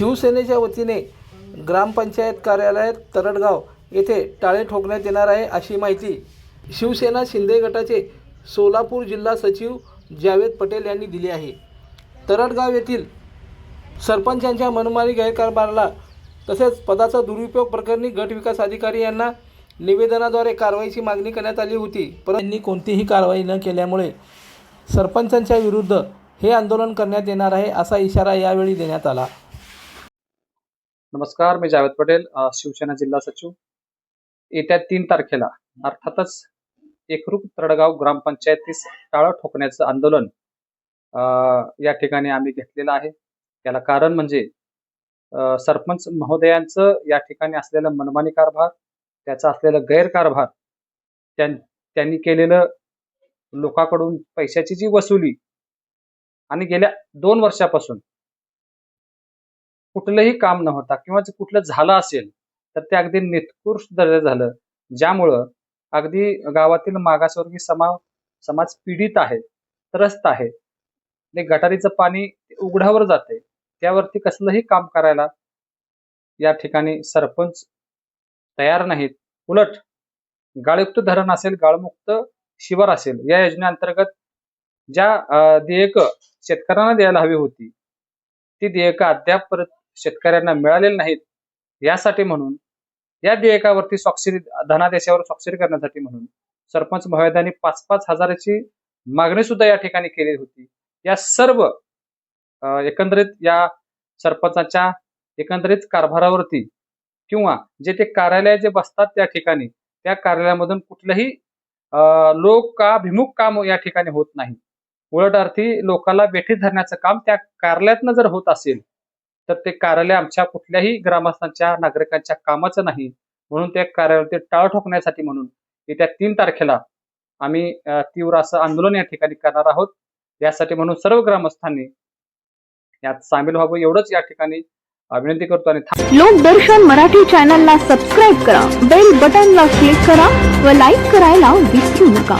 शिवसेनेच्या वतीने ग्रामपंचायत कार्यालयात तरडगाव येथे टाळे ठोकण्यात येणार आहे अशी माहिती शिवसेना शिंदे गटाचे सोलापूर जिल्हा सचिव जावेद पटेल यांनी दिली आहे. तरडगाव येथील सरपंचांच्या मनमानी गैरकारभाराला तसेच पदाचा दुरुपयोग प्रकरणी गट विकास अधिकारी यांना निवेदनाद्वारे कारवाईची मागणी करण्यात आली होती. परंतु त्यांनी कोणतीही कारवाई न केल्यामुळे सरपंचांच्या विरुद्ध हे आंदोलन करण्यात येणार आहे असा इशारा यावेळी देण्यात आला. नमस्कार मी जावेद पटेल शिवसेना जिल्हा सचिव. येत्या तीन तारखेला अर्थातच एकरूप तडगाव ग्रामपंचायतीस टाळं ठोकण्याचं आंदोलन या ठिकाणी आम्ही घेतलेलं आहे. याला कारण म्हणजे सरपंच महोदयांचं या ठिकाणी असलेलं मनमानी कारभार त्याचा असलेलं गैरकारभार त्यां- त्यांनी केलेलं लोकांकडून पैशाची जी वसुली आणि गेल्या दोन वर्षापासून कुठलंही काम न होता किंवा जे कुठलं झालं असेल तर ते अगदी निकृष्ट दर्जा झालं. ज्यामुळं अगदी गावातील मागासवर्गीय समाज समाज पीडित आहे त्रस्त आहे. गटारीचं पाणी उघड्यावर जाते. त्यावरती कसलंही काम करायला या ठिकाणी सरपंच तयार नाहीत. उलट गाळयुक्त धरण असेल गाळमुक्त शिवार असेल या योजनेअंतर्गत ज्या देयक शेतकऱ्यांना द्यायला हवी होती ती देयक अद्याप परत शेतकऱ्यांना मिळालेले नाहीत यासाठी म्हणून या देयकावरती स्वाक्षरी धनादेशावर स्वाक्षरी करण्यासाठी म्हणून सरपंच महोदयांनी पाच पाच हजाराची मागणी सुद्धा या ठिकाणी केली होती. या सर्व एकंदरीत या सरपंचाच्या एकंदरीत कारभारावरती किंवा जे ते कार्यालय जे बसतात त्या ठिकाणी त्या कार्यालयामधून कुठलंही लोकाभिमुख काम या ठिकाणी होत नाही. उलट अर्थी लोकांना बेठीत धरण्याचं काम त्या कार्यालयातनं जर होत असेल तर ते कार्यालय आमच्या कुठल्याही ग्रामस्थांच्या नागरिकांच्या कामाचं नाही. म्हणून त्या कार्यालयावरती टाळ ठोकण्यासाठी म्हणून येत्या तीन तारखेला आम्ही तीव्र असं आंदोलन या ठिकाणी करणार आहोत. यासाठी म्हणून सर्व ग्रामस्थांनी यात सामील व्हावं एवढंच या ठिकाणी विनंती करतो आणि लोकदर्शन मराठी चॅनलला सबस्क्राईब करा बेल बटनला क्लिक करा व लाईक करायला विसरू नका.